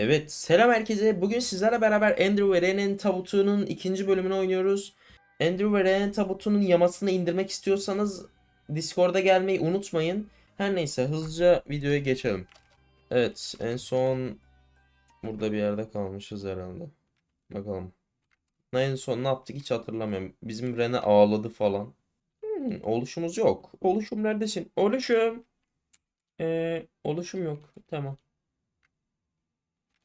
Evet, selam herkese. Bugün sizlerle beraber Andrew ve Rene'nin tabutunun ikinci bölümünü oynuyoruz. Andrew ve Rene'nin tabutunun yamasını indirmek istiyorsanız Discord'a gelmeyi unutmayın. Her neyse hızlıca videoya geçelim. Evet, en son burada bir yerde kalmışız herhalde. Bakalım. En son ne yaptık hiç hatırlamıyorum. Bizim Rene ağladı falan. Hmm, oluşumuz yok. Oluşum neredesin? Oluşum. Ee, oluşum yok. Tamam.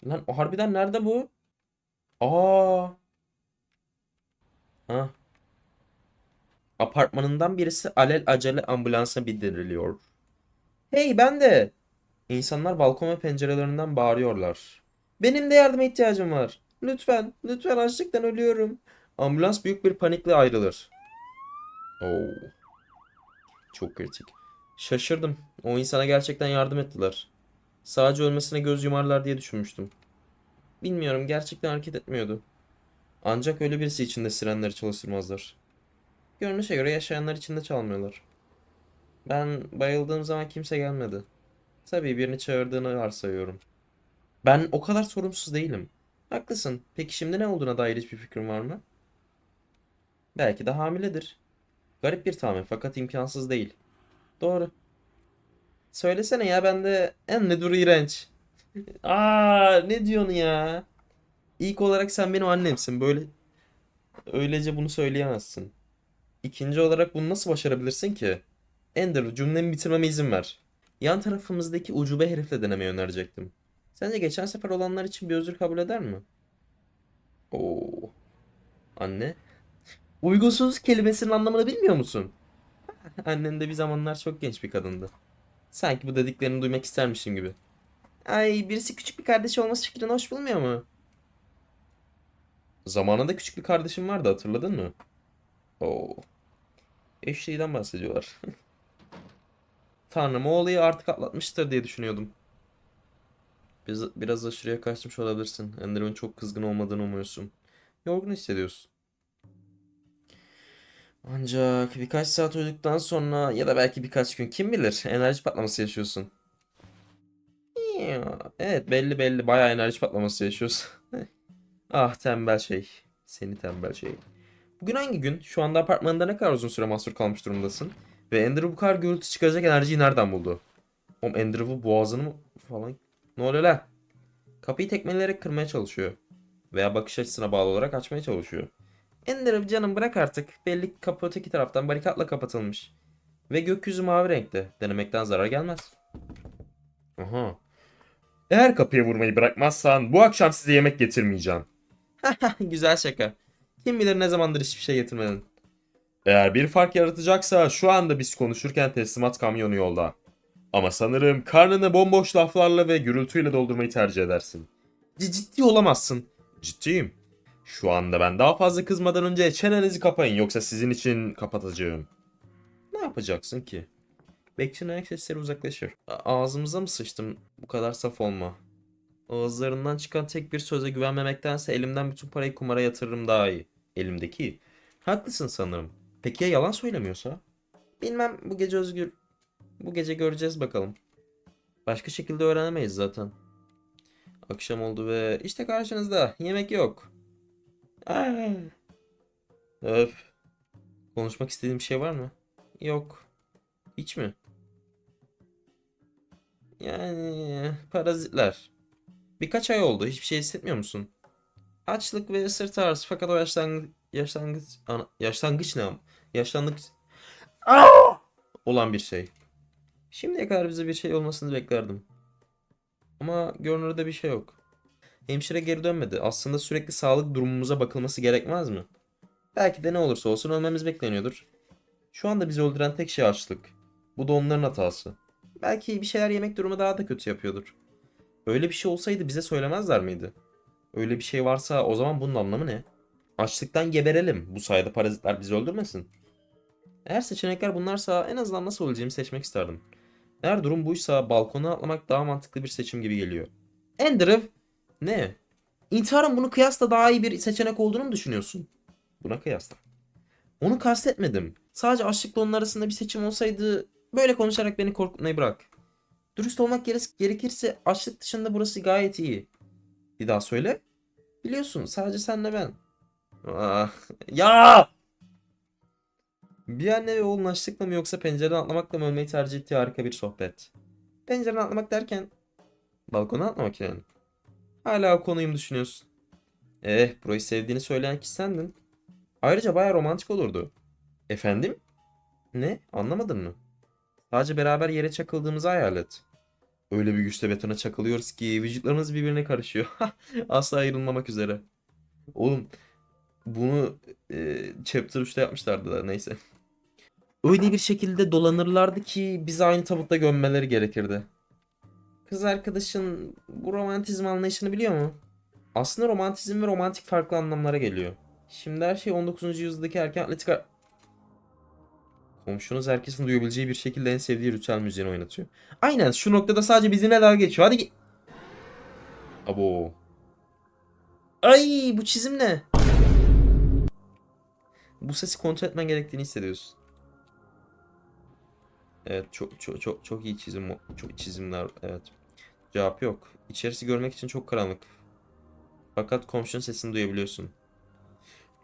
Lan harbiden nerede bu? Aa. Ha. Apartmanından birisi alel acele ambulansa bildiriliyor. Hey ben de. İnsanlar balkon ve pencerelerinden bağırıyorlar. Benim de yardıma ihtiyacım var. Lütfen, lütfen açlıktan ölüyorum. Ambulans büyük bir panikle ayrılır. Oo. Çok kritik. Şaşırdım. O insana gerçekten yardım ettiler. Sadece ölmesine göz yumarlar diye düşünmüştüm. Bilmiyorum gerçekten hareket etmiyordu. Ancak öyle birisi için de sirenleri çalıştırmazlar. Görünüşe göre yaşayanlar için de çalmıyorlar. Ben bayıldığım zaman kimse gelmedi. Tabii birini çağırdığını varsayıyorum. Ben o kadar sorumsuz değilim. Haklısın. Peki şimdi ne olduğuna dair hiçbir fikrin var mı? Belki de hamiledir. Garip bir tahmin fakat imkansız değil. Doğru. Söylesene ya ben de en ne dur iğrenç. Aa ne diyorsun ya? İlk olarak sen benim annemsin. Böyle öylece bunu söyleyemezsin. İkinci olarak bunu nasıl başarabilirsin ki? Ender cümlemi bitirmeme izin ver. Yan tarafımızdaki ucube herifle denemeyi önerecektim. Sence geçen sefer olanlar için bir özür kabul eder mi? Oo. Anne. Uygunsuz kelimesinin anlamını bilmiyor musun? Annen de bir zamanlar çok genç bir kadındı. Sanki bu dediklerini duymak istermişim gibi. Ay birisi küçük bir kardeşi olması fikrini hoş bulmuyor mu? Zamanında küçük bir kardeşim vardı hatırladın mı? Oo. Eşliğden bahsediyorlar. Tanrım o olayı artık atlatmıştır diye düşünüyordum. Biraz, biraz aşırıya kaçmış olabilirsin. Ender'ın çok kızgın olmadığını umuyorsun. Yorgun hissediyorsun. Ancak birkaç saat uyuduktan sonra ya da belki birkaç gün kim bilir enerji patlaması yaşıyorsun. Ya, Evet belli belli bayağı enerji patlaması yaşıyorsun. Ah tembel şey. Seni tembel şey. Bugün hangi gün? Şu anda apartmanında ne kadar uzun süre mahsur kalmış durumdasın? Ve Ender bu kadar gürültü çıkaracak enerjiyi nereden buldu? Oğlum bu boğazını mı falan? Ne oluyor lan? Kapıyı tekmeleyerek kırmaya çalışıyor. Veya bakış açısına bağlı olarak açmaya çalışıyor. Ender canım bırak artık. Belli kapı öteki taraftan barikatla kapatılmış. Ve gökyüzü mavi renkte. Denemekten zarar gelmez. Aha. Eğer kapıya vurmayı bırakmazsan bu akşam size yemek getirmeyeceğim. Güzel şaka. Kim bilir ne zamandır hiçbir şey getirmedin. Eğer bir fark yaratacaksa şu anda biz konuşurken teslimat kamyonu yolda. Ama sanırım karnını bomboş laflarla ve gürültüyle doldurmayı tercih edersin. C- ciddi olamazsın. Ciddiyim. Şu anda ben daha fazla kızmadan önce çenenizi kapayın yoksa sizin için kapatacağım. Ne yapacaksın ki? Bekçinin ayak sesleri uzaklaşır. A- ağzımıza mı sıçtım? Bu kadar saf olma. Ağızlarından çıkan tek bir söze güvenmemektense elimden bütün parayı kumara yatırırım daha iyi. Elimdeki. Haklısın sanırım. Peki ya yalan söylemiyorsa? Bilmem bu gece özgür. Bu gece göreceğiz bakalım. Başka şekilde öğrenemeyiz zaten. Akşam oldu ve işte karşınızda yemek yok. Aa. Öf. Konuşmak istediğim bir şey var mı? Yok. Hiç mi? Yani parazitler. Birkaç ay oldu. Hiçbir şey hissetmiyor musun? Açlık ve sırt ağrısı fakat o yaşlangıç yaşlangıç ana- yaşlangıç ne? Yaşlangıç Aa! olan bir şey. Şimdiye kadar bize bir şey olmasını beklerdim. Ama görünürde bir şey yok. Hemşire geri dönmedi. Aslında sürekli sağlık durumumuza bakılması gerekmez mi? Belki de ne olursa olsun ölmemiz bekleniyordur. Şu anda bizi öldüren tek şey açlık. Bu da onların hatası. Belki bir şeyler yemek durumu daha da kötü yapıyordur. Öyle bir şey olsaydı bize söylemezler miydi? Öyle bir şey varsa o zaman bunun anlamı ne? Açlıktan geberelim. Bu sayede parazitler bizi öldürmesin. Eğer seçenekler bunlarsa en azından nasıl öleceğimi seçmek isterdim. Eğer durum buysa balkona atlamak daha mantıklı bir seçim gibi geliyor. Andrew! Ne? İntiharın bunu kıyasla daha iyi bir seçenek olduğunu mu düşünüyorsun? Buna kıyasla. Onu kastetmedim. Sadece açlıkla onun arasında bir seçim olsaydı böyle konuşarak beni korkutmayı bırak. Dürüst olmak gere- gerekirse açlık dışında burası gayet iyi. Bir daha söyle. Biliyorsun sadece senle ben. Ah, ya! Bir anne ve oğlun açlıkla mı yoksa pencereden atlamakla mı ölmeyi tercih ettiği harika bir sohbet. Pencereden atlamak derken balkona atlamak yani. Hala o konuyu mu düşünüyorsun? Eh, burayı sevdiğini söyleyen kişi sendin. Ayrıca baya romantik olurdu. Efendim? Ne? Anlamadın mı? Sadece beraber yere çakıldığımızı hayal et. Öyle bir güçle betona çakılıyoruz ki vücutlarımız birbirine karışıyor. Asla ayrılmamak üzere. Oğlum bunu e, Chapter 3'te yapmışlardı da neyse. Öyle bir şekilde dolanırlardı ki bizi aynı tabutta gömmeleri gerekirdi. Kız arkadaşın bu romantizm anlayışını biliyor mu? Aslında romantizm ve romantik farklı anlamlara geliyor. Şimdi her şey 19. yüzyıldaki erken atletik Komşunuz herkesin duyabileceği bir şekilde en sevdiği ritüel müziğini oynatıyor. Aynen şu noktada sadece bizimle dalga geçiyor. Hadi. Abo. Ay bu çizim ne? Bu sesi kontrol etmen gerektiğini hissediyorsun. Evet çok çok çok çok iyi çizim çok çizimler evet. Cevap yok. İçerisi görmek için çok karanlık. Fakat komşunun sesini duyabiliyorsun.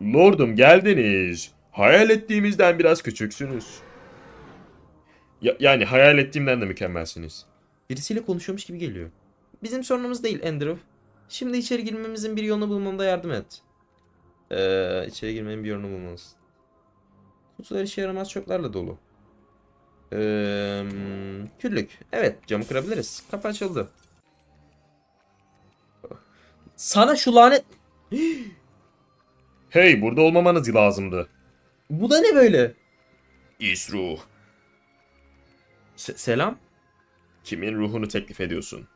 Lordum geldiniz. Hayal ettiğimizden biraz küçüksünüz. Ya- yani hayal ettiğimden de mükemmelsiniz. Birisiyle konuşuyormuş gibi geliyor. Bizim sorunumuz değil Andrew. Şimdi içeri girmemizin bir yolunu bulmamda yardım et. Ee, içeri girmenin bir yolunu bulmalısın. Kutular işe yaramaz çöplerle dolu. Ee, küllük. Evet camı kırabiliriz. Kapı açıldı. Sana şu lanet... Hey burada olmamanız lazımdı. Bu da ne böyle? İsruh. Se- selam. Kimin ruhunu teklif ediyorsun?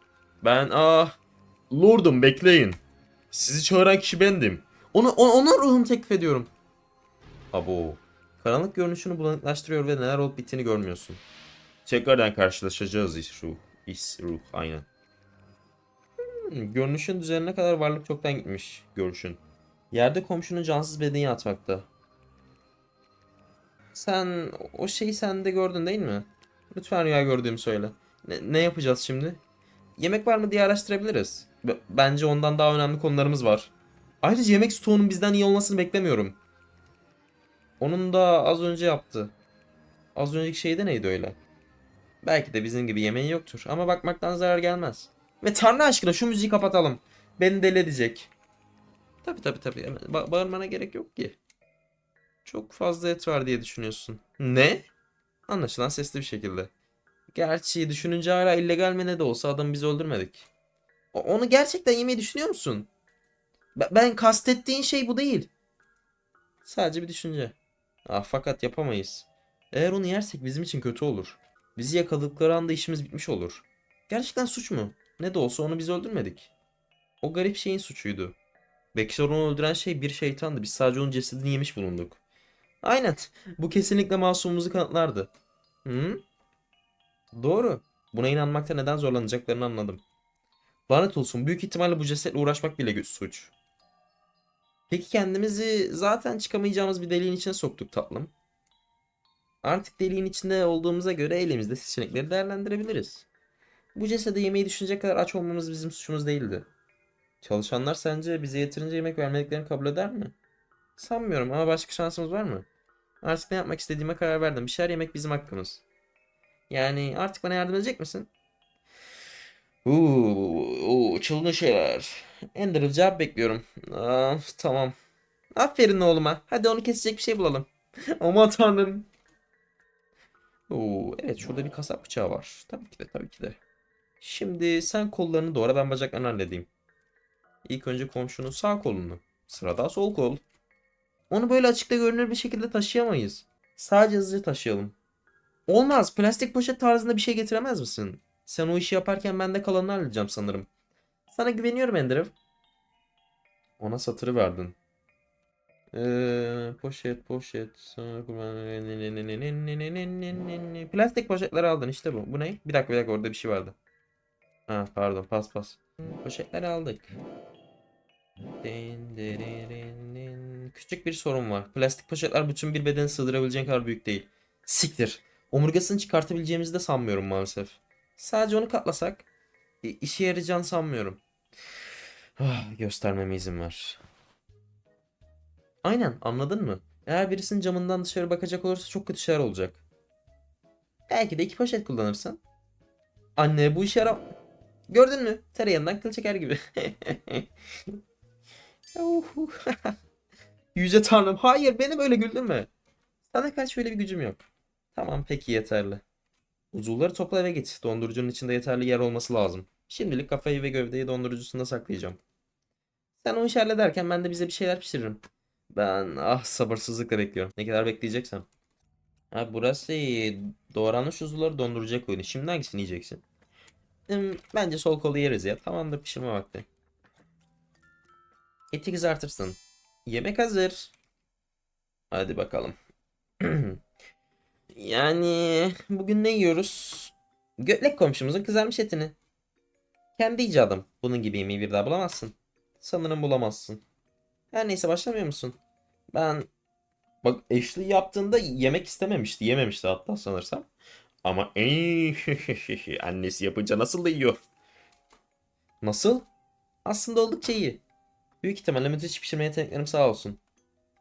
Ben ah... Lordum bekleyin. Sizi çağıran kişi bendim. Onu, on- onun ruhunu teklif ediyorum. Abo. Karanlık görünüşünü bulanıklaştırıyor ve neler olup bittiğini görmüyorsun. Tekrardan karşılaşacağız İsruh. İsruh aynen. Hmm, görünüşün düzenine kadar varlık çoktan gitmiş. Görüşün. Yerde komşunun cansız bedeni yatmakta. Sen o şeyi sen de gördün değil mi? Lütfen rüya gördüğümü söyle. Ne, ne yapacağız şimdi? Yemek var mı diye araştırabiliriz. B- bence ondan daha önemli konularımız var. Ayrıca yemek stoğunun bizden iyi olmasını beklemiyorum. Onun da az önce yaptı. Az önceki şey de neydi öyle? Belki de bizim gibi yemeği yoktur ama bakmaktan zarar gelmez. Ve Tanrı aşkına şu müziği kapatalım. Beni deli edecek. Tabi tabi tabi. Ba- bağırmana gerek yok ki. Çok fazla et var diye düşünüyorsun. Ne? Anlaşılan sesli bir şekilde. Gerçi düşününce hala illegal mi ne de olsa adamı biz öldürmedik. O- onu gerçekten yemeyi düşünüyor musun? Be- ben kastettiğin şey bu değil. Sadece bir düşünce. Ah fakat yapamayız. Eğer onu yersek bizim için kötü olur. Bizi yakaladıkları anda işimiz bitmiş olur. Gerçekten suç mu? Ne de olsa onu biz öldürmedik. O garip şeyin suçuydu. De onu öldüren şey bir şeytandı. Biz sadece onun cesedini yemiş bulunduk. Aynen. Bu kesinlikle masumumuzu kanıtlardı. Hı? Doğru. Buna inanmakta neden zorlanacaklarını anladım. Lanet olsun. Büyük ihtimalle bu cesetle uğraşmak bile suç. Peki kendimizi zaten çıkamayacağımız bir deliğin içine soktuk tatlım. Artık deliğin içinde olduğumuza göre elimizde seçenekleri değerlendirebiliriz. Bu cesede yemeği düşünecek kadar aç olmamız bizim suçumuz değildi. Çalışanlar sence bize yeterince yemek vermediklerini kabul eder mi? Sanmıyorum ama başka şansımız var mı? Artık ne yapmak istediğime karar verdim. Bir şeyler yemek bizim hakkımız. Yani artık bana yardım edecek misin? Uuu, çılgın şeyler. Ender cevap bekliyorum. Aa, tamam. Aferin oğluma. Hadi onu kesecek bir şey bulalım. Aman tanrım. Oo, evet şurada bir kasap bıçağı var. Tabii ki de tabii ki de. Şimdi sen kollarını doğra ben bacaklarını halledeyim. İlk önce komşunun sağ kolunu. Sırada sol kol. Onu böyle açıkta görünür bir şekilde taşıyamayız. Sadece hızlıca taşıyalım. Olmaz. Plastik poşet tarzında bir şey getiremez misin? Sen o işi yaparken ben de kalanını halledeceğim sanırım. Sana güveniyorum Andrew. Ona satırı verdin. Ee, poşet poşet. Plastik poşetleri aldın işte bu. Bu ne? Bir dakika bir dakika orada bir şey vardı. Ha pardon pas pas. Poşetleri aldık. Küçük bir sorun var. Plastik poşetler bütün bir bedeni sığdırabileceğin kadar büyük değil. Siktir. Omurgasını çıkartabileceğimizi de sanmıyorum maalesef. Sadece onu katlasak i- işe yarayacağını sanmıyorum. Ah, göstermeme izin ver. Aynen anladın mı? Eğer birisinin camından dışarı bakacak olursa çok kötü şeyler olacak. Belki de iki poşet kullanırsın. Anne bu işe yaram... Gördün mü? Tereyağından kıl çeker gibi. Yüce Tanrım hayır beni böyle güldürme. Sana karşı öyle bir gücüm yok. Tamam peki yeterli. Uzuvları topla eve git. Dondurucunun içinde yeterli yer olması lazım. Şimdilik kafayı ve gövdeyi dondurucusunda saklayacağım. Sen o işi hallederken ben de bize bir şeyler pişiririm. Ben ah sabırsızlıkla bekliyorum. Ne kadar bekleyeceksem. Ha burası iyi. Doğranmış uzuvları donduracak oyunu. Şimdi hangisini yiyeceksin? Hmm, bence sol kolu yeriz ya. Tamamdır pişirme vakti. Eti kızartırsın. Yemek hazır. Hadi bakalım. Yani bugün ne yiyoruz? Götlek komşumuzun kızarmış etini. Kendi icadım. Bunun gibi yemeği bir daha bulamazsın. Sanırım bulamazsın. Her neyse başlamıyor musun? Ben bak Ashley yaptığında yemek istememişti. Yememişti hatta sanırsam. Ama ey, annesi yapınca nasıl da yiyor. Nasıl? Aslında oldukça iyi. Büyük ihtimalle müthiş pişirme yeteneklerim sağ olsun.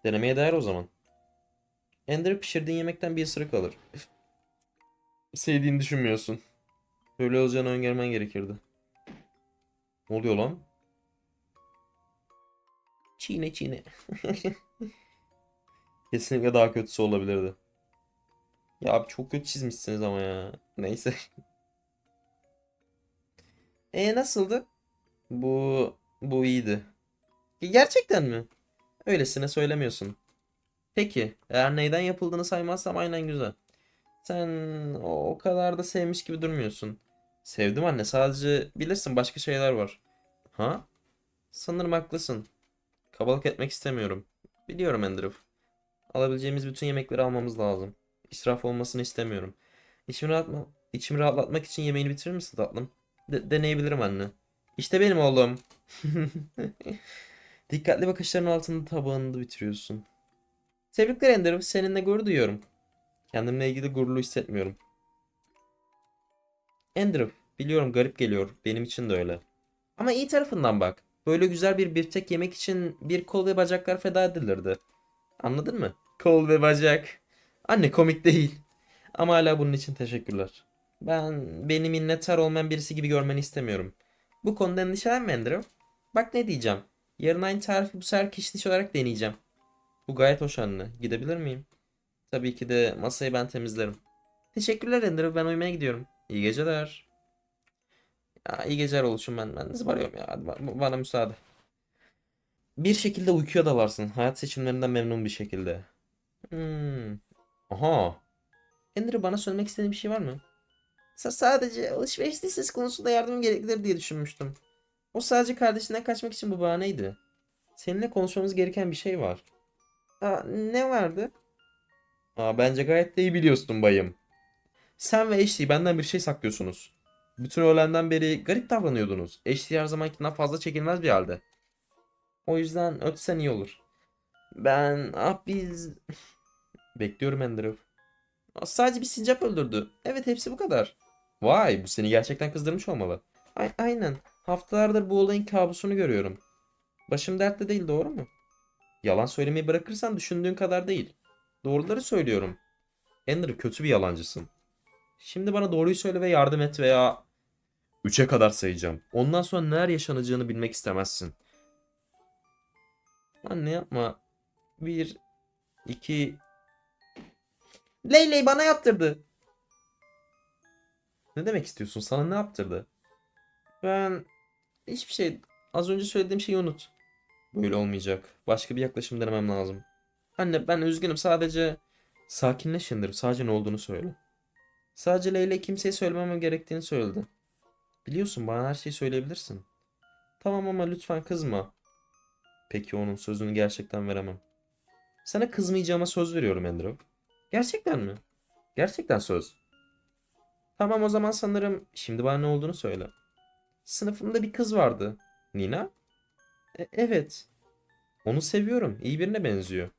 Denemeye değer o zaman. Ender pişirdiğin yemekten bir ısırık alır. Sevdiğini düşünmüyorsun. Böyle olacağını öngörmen gerekirdi. Ne oluyor lan? Çiğne çiğne. Kesinlikle daha kötüsü olabilirdi. Ya abi çok kötü çizmişsiniz ama ya. Neyse. E nasıldı? Bu bu iyiydi. Gerçekten mi? Öylesine söylemiyorsun. Peki, eğer neyden yapıldığını saymazsam aynen güzel. Sen o o kadar da sevmiş gibi durmuyorsun. Sevdim anne, sadece bilirsin başka şeyler var. Ha? Sanırım haklısın. Kabalık etmek istemiyorum. Biliyorum Andrew. Alabileceğimiz bütün yemekleri almamız lazım. İsraf olmasını istemiyorum. İçimi rahatma, içimi rahatlatmak için yemeğini bitirir misin tatlım? De- deneyebilirim anne. İşte benim oğlum. Dikkatli bakışların altında tabağını da bitiriyorsun. Tebrikler Ender. Seninle gurur duyuyorum. Kendimle ilgili gururlu hissetmiyorum. Ender, biliyorum garip geliyor. Benim için de öyle. Ama iyi tarafından bak. Böyle güzel bir biftek yemek için bir kol ve bacaklar feda edilirdi. Anladın mı? Kol ve bacak. Anne komik değil. Ama hala bunun için teşekkürler. Ben beni minnettar olmayan birisi gibi görmeni istemiyorum. Bu konuda endişelenme Ender. Bak ne diyeceğim. Yarın aynı tarifi bu sefer kişi dışı olarak deneyeceğim. Bu gayet hoş anne. Gidebilir miyim? Tabii ki de masayı ben temizlerim. Teşekkürler Ender. Ben uyumaya gidiyorum. İyi geceler. Ya iyi geceler oluşum ben. Ben zıbarıyorum ya. Bana müsaade. Bir şekilde uykuya dalarsın. Hayat seçimlerinden memnun bir şekilde. Hmm. Aha. Ender bana söylemek istediğin bir şey var mı? Sa- sadece alışveriş listesi konusunda yardım gereklidir diye düşünmüştüm. O sadece kardeşinden kaçmak için bu bahaneydi. Seninle konuşmamız gereken bir şey var. Aa, ne vardı? Aa, bence gayet de iyi biliyorsun bayım. Sen ve Ashley benden bir şey saklıyorsunuz. Bütün öğlenden beri garip davranıyordunuz. Ashley her zamankinden fazla çekilmez bir halde. O yüzden ötsen iyi olur. Ben, ah biz... Bekliyorum Andrew. Aa, sadece bir sincap öldürdü. Evet hepsi bu kadar. Vay bu seni gerçekten kızdırmış olmalı. Ay- aynen. Haftalardır bu olayın kabusunu görüyorum. Başım dertte değil doğru mu? Yalan söylemeyi bırakırsan düşündüğün kadar değil. Doğruları söylüyorum. Ender kötü bir yalancısın. Şimdi bana doğruyu söyle ve yardım et veya... Üçe kadar sayacağım. Ondan sonra neler yaşanacağını bilmek istemezsin. Anne yapma. Bir, iki... Leyley bana yaptırdı. Ne demek istiyorsun? Sana ne yaptırdı? Ben... Hiçbir şey... Az önce söylediğim şeyi unut. Böyle olmayacak. Başka bir yaklaşım denemem lazım. Anne ben üzgünüm sadece... Sakinleş. Sadece ne olduğunu söyle. Sadece Leyla kimseye söylememem gerektiğini söyledi. Biliyorsun bana her şeyi söyleyebilirsin. Tamam ama lütfen kızma. Peki onun sözünü gerçekten veremem. Sana kızmayacağıma söz veriyorum Andrew. Gerçekten mi? Gerçekten söz. Tamam o zaman sanırım şimdi bana ne olduğunu söyle. Sınıfımda bir kız vardı. Nina? E- evet. Onu seviyorum. İyi birine benziyor.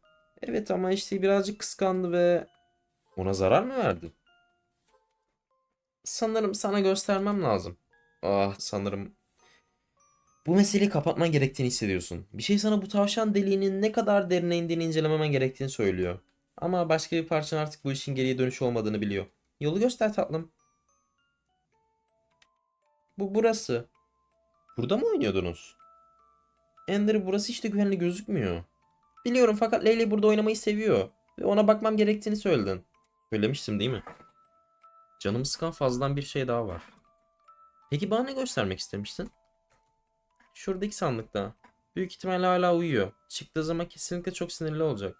Evet ama işte birazcık kıskandı ve ona zarar mı verdi? Sanırım sana göstermem lazım. Ah sanırım. Bu meseleyi kapatman gerektiğini hissediyorsun. Bir şey sana bu tavşan deliğinin ne kadar derine indiğini incelememen gerektiğini söylüyor. Ama başka bir parçan artık bu işin geriye dönüşü olmadığını biliyor. Yolu göster tatlım. Bu burası. Burada mı oynuyordunuz? Ender burası hiç de güvenli gözükmüyor. Biliyorum fakat Leyla burada oynamayı seviyor. Ve ona bakmam gerektiğini söyledin. Söylemiştim değil mi? Canımı sıkan fazladan bir şey daha var. Peki bana ne göstermek istemiştin? Şuradaki sandıkta. Büyük ihtimalle hala uyuyor. Çıktığı zaman kesinlikle çok sinirli olacak.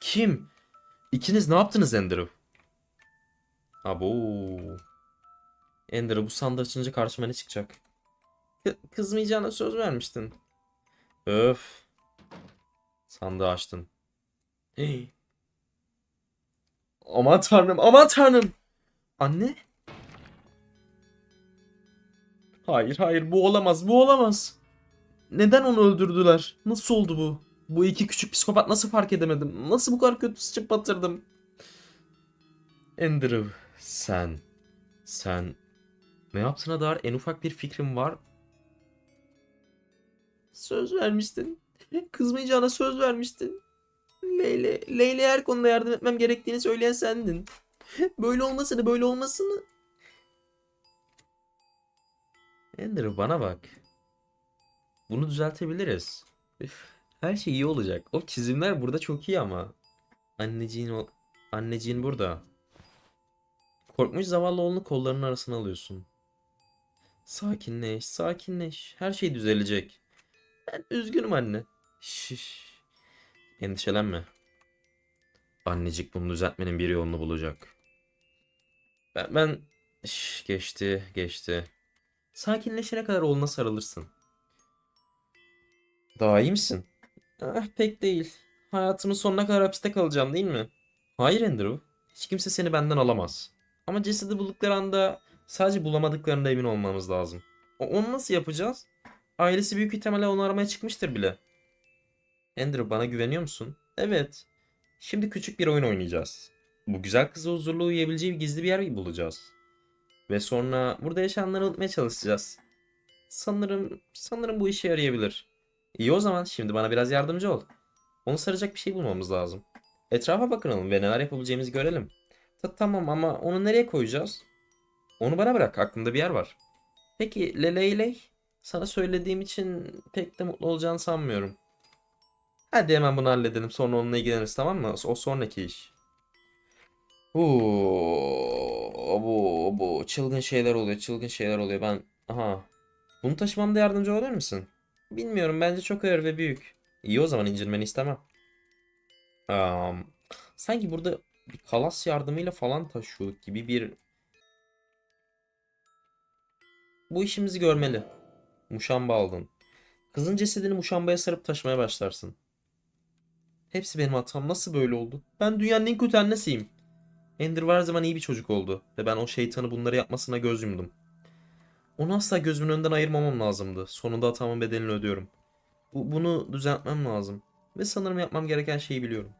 Kim? İkiniz ne yaptınız Ender'ı? Abo. Ender'ı bu sandığı açınca karşıma ne çıkacak? Kı- kızmayacağına söz vermiştin. Öf. Sandığı açtın. Hey. Aman tanrım, aman tanrım. Anne? Hayır, hayır bu olamaz, bu olamaz. Neden onu öldürdüler? Nasıl oldu bu? Bu iki küçük psikopat nasıl fark edemedim? Nasıl bu kadar kötü sıçıp batırdım? Andrew, sen, sen ne yaptığına dair en ufak bir fikrim var. Söz vermiştin. Kızmayacağına söz vermiştin. Leyle, Leyle her konuda yardım etmem gerektiğini söyleyen sendin. Böyle olmasını, böyle olmasını. Andrew bana bak. Bunu düzeltebiliriz. Her şey iyi olacak. O çizimler burada çok iyi ama. Anneciğin o anneciğin burada. Korkmuş zavallı oğlunu kollarının arasına alıyorsun. Sakinleş, sakinleş. Her şey düzelecek. Ben üzgünüm anne. Şiş. Endişelenme. Annecik bunu düzeltmenin bir yolunu bulacak. Ben, ben... Şş, geçti, geçti. Sakinleşene kadar oğluna sarılırsın. Daha iyi misin? Ah, pek değil. Hayatımın sonuna kadar hapiste kalacağım değil mi? Hayır Andrew. Hiç kimse seni benden alamaz. Ama cesedi buldukları anda sadece bulamadıklarında emin olmamız lazım. O- Onu nasıl yapacağız? Ailesi büyük ihtimalle onu aramaya çıkmıştır bile. Andrew bana güveniyor musun? Evet. Şimdi küçük bir oyun oynayacağız. Bu güzel kızı huzurlu uyuyabileceği gizli bir yer bulacağız. Ve sonra burada yaşananları unutmaya çalışacağız. Sanırım, sanırım bu işe yarayabilir. İyi o zaman şimdi bana biraz yardımcı ol. Onu saracak bir şey bulmamız lazım. Etrafa bakınalım ve neler yapabileceğimizi görelim. Ta- tamam ama onu nereye koyacağız? Onu bana bırak aklımda bir yer var. Peki Leleyley? Sana söylediğim için pek de mutlu olacağını sanmıyorum. Hadi hemen bunu halledelim sonra onunla ilgileniriz tamam mı? O sonraki iş. Oo, bu bu çılgın şeyler oluyor çılgın şeyler oluyor ben aha bunu taşımamda yardımcı olabilir misin? Bilmiyorum bence çok ağır ve büyük. İyi o zaman incinmeni istemem. Am, sanki burada bir kalas yardımıyla falan taşıyorduk gibi bir... Bu işimizi görmeli. Muşamba aldın. Kızın cesedini muşambaya sarıp taşımaya başlarsın. Hepsi benim hatam. Nasıl böyle oldu? Ben dünyanın en kötü annesiyim. Ender her zaman iyi bir çocuk oldu. Ve ben o şeytanı bunları yapmasına göz yumdum. Onu asla gözümün önünden ayırmamam lazımdı. Sonunda hatamın bedelini ödüyorum. Bu, bunu düzeltmem lazım. Ve sanırım yapmam gereken şeyi biliyorum.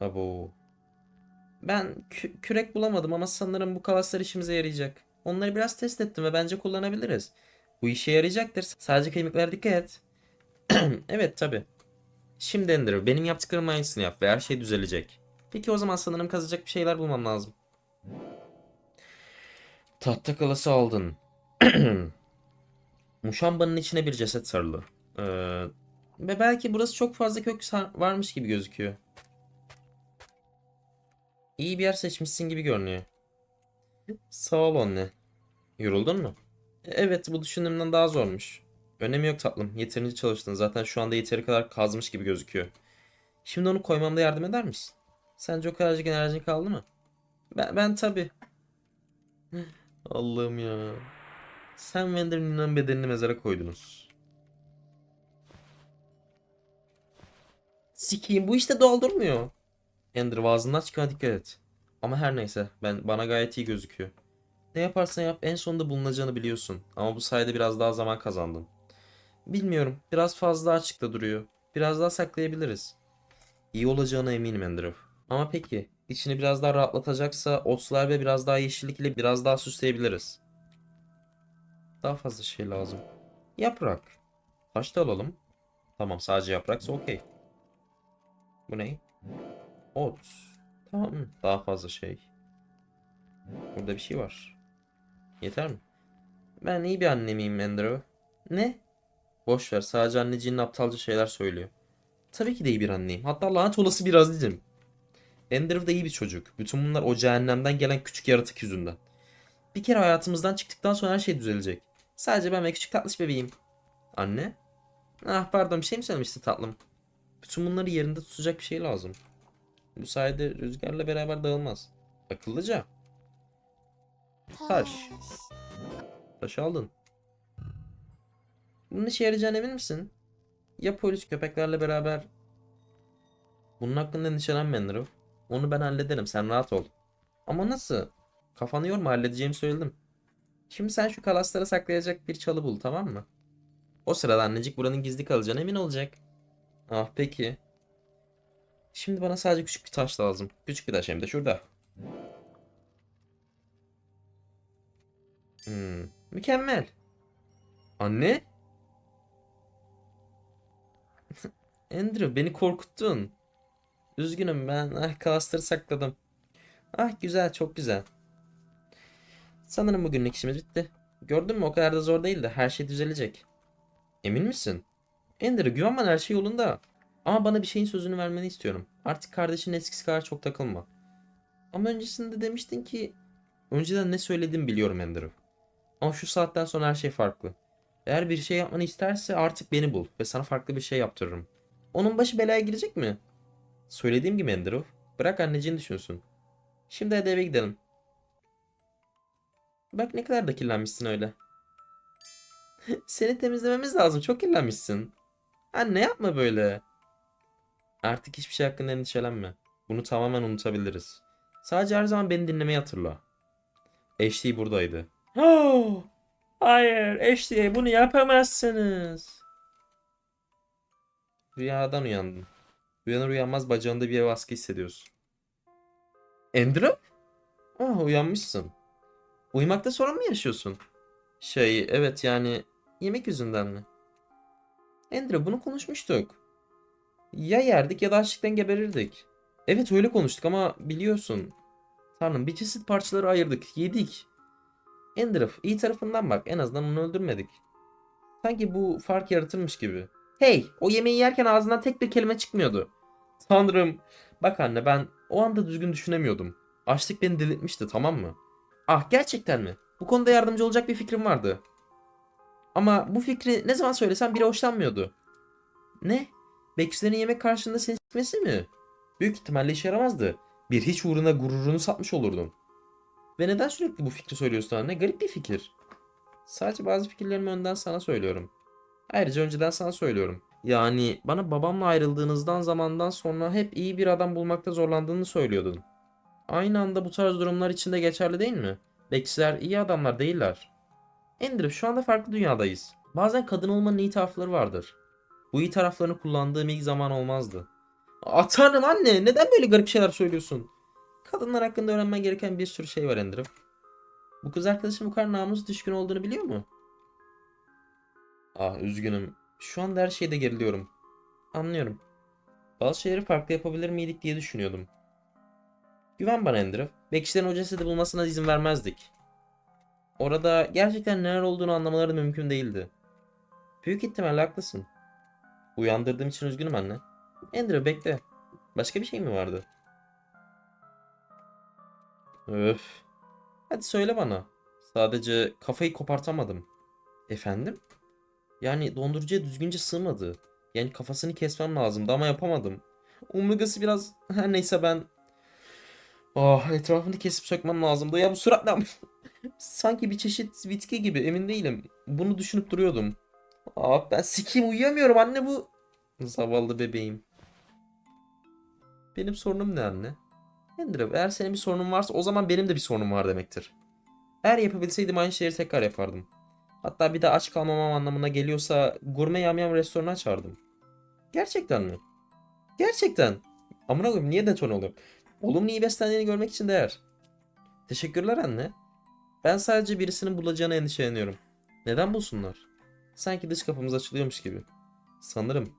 Abo. Ben kü- kürek bulamadım ama sanırım bu kalaslar işimize yarayacak. Onları biraz test ettim ve bence kullanabiliriz. Bu işe yarayacaktır. Sadece kemikler dikkat et. evet tabi. Şimdi Ender benim yaptıklarımın aynısını yap ve her şey düzelecek. Peki o zaman sanırım kazacak bir şeyler bulmam lazım. Tahta kalası aldın. Muşambanın içine bir ceset sarılı. Ee, ve belki burası çok fazla kök varmış gibi gözüküyor. İyi bir yer seçmişsin gibi görünüyor. Sağ ol anne. Yoruldun mu? Evet bu düşündüğümden daha zormuş. Önemi yok tatlım. Yeterince çalıştın. Zaten şu anda yeteri kadar kazmış gibi gözüküyor. Şimdi onu koymamda yardım eder misin? Sence o kadarcık enerjin kaldı mı? Ben, ben tabii. Allah'ım ya. Sen Wender'ın bedenini mezara koydunuz. Sikiyim bu işte doldurmuyor. Ender ağzından çıkan dikkat et. Ama her neyse ben bana gayet iyi gözüküyor. Ne yaparsan yap en sonunda bulunacağını biliyorsun. Ama bu sayede biraz daha zaman kazandın. Bilmiyorum biraz fazla açıkta duruyor. Biraz daha saklayabiliriz. İyi olacağına eminim Andrew. Ama peki içini biraz daha rahatlatacaksa otlar ve biraz daha yeşillik ile biraz daha süsleyebiliriz. Daha fazla şey lazım. Yaprak. Taş da alalım. Tamam sadece yapraksa okey. Bu ne? Ot. Tamam. Daha fazla şey. Burada bir şey var. Yeter mi? Ben iyi bir anne miyim Andrew? Ne? Boş ver. Sadece anneciğinin aptalca şeyler söylüyor. Tabii ki de iyi bir anneyim. Hatta lanet olası bir azizim. Andrew da iyi bir çocuk. Bütün bunlar o cehennemden gelen küçük yaratık yüzünden. Bir kere hayatımızdan çıktıktan sonra her şey düzelecek. Sadece ben ve küçük tatlış bebeğim. Anne? Ah pardon bir şey mi söylemiştin tatlım? Bütün bunları yerinde tutacak bir şey lazım. Bu sayede rüzgarla beraber dağılmaz. Akıllıca. Taş. Taş aldın. Bunun işe yarayacağına emin misin? Ya polis köpeklerle beraber... Bunun hakkında endişelenme Andrew. Onu ben hallederim sen rahat ol. Ama nasıl? Kafanı yorma halledeceğimi söyledim. Şimdi sen şu kalasları saklayacak bir çalı bul tamam mı? O sırada annecik buranın gizli kalacağına emin olacak. Ah peki. Şimdi bana sadece küçük bir taş lazım. Küçük bir taş hem de şurada. Hmm, mükemmel. Anne? Andrew beni korkuttun. Üzgünüm ben ah kalasları sakladım. Ah güzel çok güzel. Sanırım bugünlük işimiz bitti. Gördün mü o kadar da zor değildi. Her şey düzelecek. Emin misin? Ender güven bana her şey yolunda. Ama bana bir şeyin sözünü vermeni istiyorum. Artık kardeşinin eskisi kadar çok takılma. Ama öncesinde demiştin ki... Önceden ne söyledim biliyorum Ender. Ama şu saatten sonra her şey farklı. Eğer bir şey yapmanı isterse artık beni bul ve sana farklı bir şey yaptırırım. Onun başı belaya girecek mi? Söylediğim gibi Ender. Bırak anneciğin düşünsün. Şimdi hadi eve gidelim. Bak ne kadar da kirlenmişsin öyle. Seni temizlememiz lazım. Çok kirlenmişsin. Anne yapma böyle. Artık hiçbir şey hakkında endişelenme. Bunu tamamen unutabiliriz. Sadece her zaman beni dinlemeyi hatırla. Ashley buradaydı. Oh, hayır Ashley bunu yapamazsınız. Rüyadan uyandın. Uyanır uyanmaz bacağında bir baskı hissediyorsun. Andrew? Ah uyanmışsın. Uyumakta sorun mu yaşıyorsun? Şey evet yani yemek yüzünden mi? Andrew bunu konuşmuştuk. Ya yerdik ya da açlıktan geberirdik. Evet öyle konuştuk ama biliyorsun. Tanrım bir çeşit parçaları ayırdık. Yedik. Andrew iyi tarafından bak en azından onu öldürmedik. Sanki bu fark yaratırmış gibi. Hey o yemeği yerken ağzından tek bir kelime çıkmıyordu. Tanrım. Bak anne ben o anda düzgün düşünemiyordum. Açlık beni delirtmişti tamam mı? Ah gerçekten mi? Bu konuda yardımcı olacak bir fikrim vardı. Ama bu fikri ne zaman söylesem biri hoşlanmıyordu. Ne? Bekçilerin yemek karşılığında seni sikmesi mi? Büyük ihtimalle işe yaramazdı. Bir hiç uğruna gururunu satmış olurdun. Ve neden sürekli bu fikri söylüyorsun anne? Garip bir fikir. Sadece bazı fikirlerimi önden sana söylüyorum. Ayrıca önceden sana söylüyorum. Yani bana babamla ayrıldığınızdan zamandan sonra hep iyi bir adam bulmakta zorlandığını söylüyordun. Aynı anda bu tarz durumlar için de geçerli değil mi? Bekçiler iyi adamlar değiller. Andrew şu anda farklı dünyadayız. Bazen kadın olmanın iyi tarafları vardır. Bu iyi taraflarını kullandığım ilk zaman olmazdı. Aa, tanrım anne neden böyle garip şeyler söylüyorsun? Kadınlar hakkında öğrenmen gereken bir sürü şey var Andrew. Bu kız arkadaşım bu kadar namus düşkün olduğunu biliyor mu? Ah üzgünüm. Şu anda her şeyde geriliyorum. Anlıyorum. Bazı şeyleri farklı yapabilir miydik diye düşünüyordum. Güven bana Andrew. Bekçilerin o cesedi bulmasına izin vermezdik. Orada gerçekten neler olduğunu anlamaları mümkün değildi. Büyük ihtimalle haklısın. Uyandırdığım için üzgünüm anne. Andrew bekle. Başka bir şey mi vardı? Öf. Hadi söyle bana. Sadece kafayı kopartamadım. Efendim? Yani dondurucuya düzgünce sığmadı. Yani kafasını kesmem lazımdı ama yapamadım. Omega'sı biraz... Her neyse ben... Oh, etrafını kesip sökmem lazımdı. Ya bu surat ne? Sanki bir çeşit bitki gibi emin değilim. Bunu düşünüp duruyordum. Ah ben sikeyim uyuyamıyorum anne bu. Zavallı bebeğim. Benim sorunum ne anne? Andrew eğer senin bir sorunun varsa o zaman benim de bir sorunum var demektir. Eğer yapabilseydim aynı şeyleri tekrar yapardım. Hatta bir de aç kalmamam anlamına geliyorsa gurme yamyam restoranı açardım. Gerçekten mi? Gerçekten. Amına koyayım niye detone oluyorum? Olumlu iyi beslendiğini görmek için değer. Teşekkürler anne. Ben sadece birisinin bulacağına endişeleniyorum. Neden bulsunlar? Sanki dış kapımız açılıyormuş gibi. Sanırım.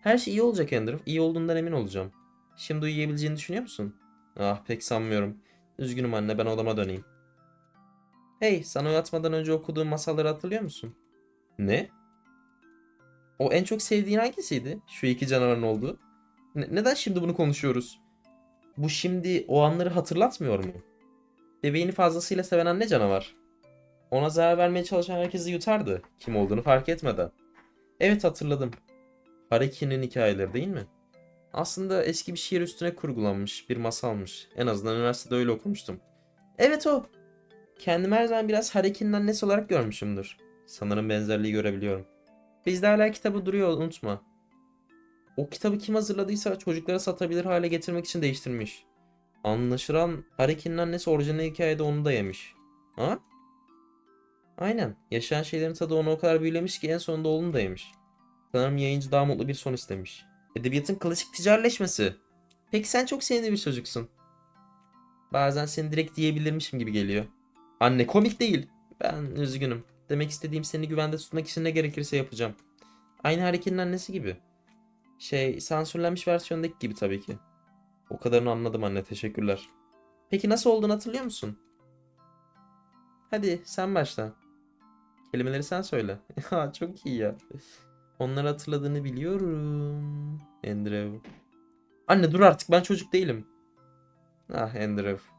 Her şey iyi olacak Andrew. İyi olduğundan emin olacağım. Şimdi uyuyabileceğini düşünüyor musun? Ah pek sanmıyorum. Üzgünüm anne ben odama döneyim. Hey sana uyatmadan önce okuduğum masalları hatırlıyor musun? Ne? O en çok sevdiğin hangisiydi? Şu iki canavarın olduğu. Ne- neden şimdi bunu konuşuyoruz? Bu şimdi o anları hatırlatmıyor mu? Bebeğini fazlasıyla seven anne canavar. Ona zarar vermeye çalışan herkesi yutardı. Kim olduğunu fark etmeden. Evet hatırladım. Hareki'nin hikayeleri değil mi? Aslında eski bir şiir üstüne kurgulanmış bir masalmış. En azından üniversitede öyle okumuştum. Evet o. Kendimi her zaman biraz Hareki'nin annesi olarak görmüşümdür. Sanırım benzerliği görebiliyorum. Bizde hala kitabı duruyor unutma. O kitabı kim hazırladıysa çocuklara satabilir hale getirmek için değiştirmiş. Anlaşılan Hareki'nin annesi orijinal hikayede onu da yemiş. Ha? Aynen. Yaşayan şeylerin tadı onu o kadar büyülemiş ki en sonunda oğlunu da yemiş. Sanırım yayıncı daha mutlu bir son istemiş. Edebiyatın klasik ticaretleşmesi. Peki sen çok sevdiğin bir çocuksun. Bazen seni direkt diyebilirmişim gibi geliyor. Anne komik değil. Ben üzgünüm. Demek istediğim seni güvende tutmak için ne gerekirse yapacağım. Aynı hareketin annesi gibi. Şey sansürlenmiş versiyondaki gibi tabii ki. O kadarını anladım anne teşekkürler. Peki nasıl olduğunu hatırlıyor musun? Hadi sen başla. Kelimeleri sen söyle. Ha çok iyi ya. Onları hatırladığını biliyorum. Andrew. Anne dur artık ben çocuk değilim. Ah Andrew.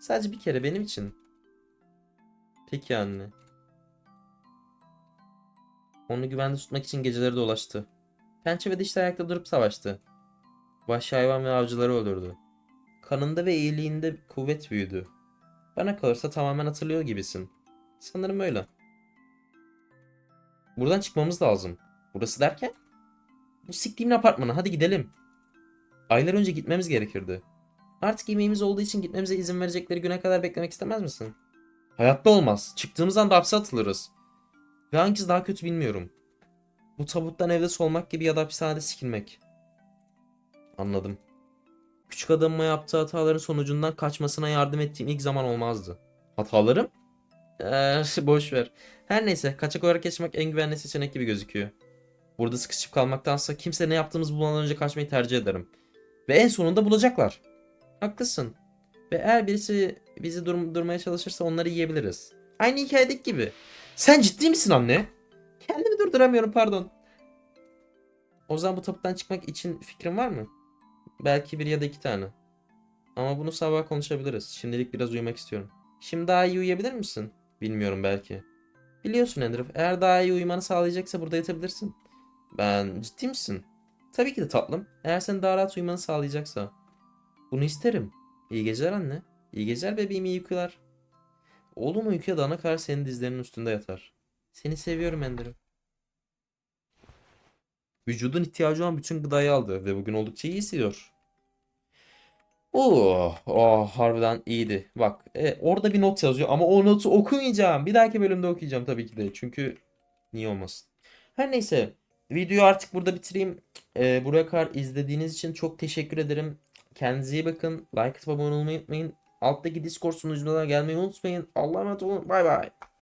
Sadece bir kere benim için. Peki anne. Onu güvende tutmak için geceleri dolaştı. Pençe ve dişli ayakta durup savaştı. Vahşi hayvan ve avcıları öldürdü. Kanında ve iyiliğinde kuvvet büyüdü. Bana kalırsa tamamen hatırlıyor gibisin. Sanırım öyle. Buradan çıkmamız lazım. Burası derken? Bu siktiğimin apartmanı. Hadi gidelim. Aylar önce gitmemiz gerekirdi. Artık yemeğimiz olduğu için gitmemize izin verecekleri güne kadar beklemek istemez misin? Hayatta olmaz. Çıktığımız anda hapse atılırız. Ve hangisi daha kötü bilmiyorum. Bu tabuttan evde solmak gibi ya da hapishanede sikilmek. Anladım. Küçük adamıma yaptığı hataların sonucundan kaçmasına yardım ettiğim ilk zaman olmazdı. Hatalarım? Eee boş ver. Her neyse kaçak olarak yaşamak en güvenli seçenek gibi gözüküyor. Burada sıkışıp kalmaktansa kimse ne yaptığımızı bulmadan önce kaçmayı tercih ederim. Ve en sonunda bulacaklar. Haklısın. Ve eğer birisi bizi dur- durmaya çalışırsa onları yiyebiliriz. Aynı hikayedeki gibi. Sen ciddi misin anne? Kendimi durduramıyorum pardon. O zaman bu tabuttan çıkmak için fikrin var mı? Belki bir ya da iki tane. Ama bunu sabah konuşabiliriz. Şimdilik biraz uyumak istiyorum. Şimdi daha iyi uyuyabilir misin? Bilmiyorum belki. Biliyorsun Andrew, eğer daha iyi uyumanı sağlayacaksa burada yatabilirsin. Ben ciddi misin? Tabii ki de tatlım. Eğer seni daha rahat uyumanı sağlayacaksa. Bunu isterim. İyi geceler anne. İyi geceler bebeğim iyi uykular. Oğlum uykuya dana kadar senin dizlerinin üstünde yatar. Seni seviyorum Andrew. Vücudun ihtiyacı olan bütün gıdayı aldı ve bugün oldukça iyi hissediyor. Oh, oh harbiden iyiydi. Bak e, orada bir not yazıyor ama o notu okumayacağım. Bir dahaki bölümde okuyacağım tabii ki de. Çünkü niye olmasın. Her neyse videoyu artık burada bitireyim. E, buraya kadar izlediğiniz için çok teşekkür ederim. Kendinize iyi bakın. Like atıp abone olmayı unutmayın. Alttaki Discord sunucularına gelmeyi unutmayın. Allah'a emanet olun. Bay bay.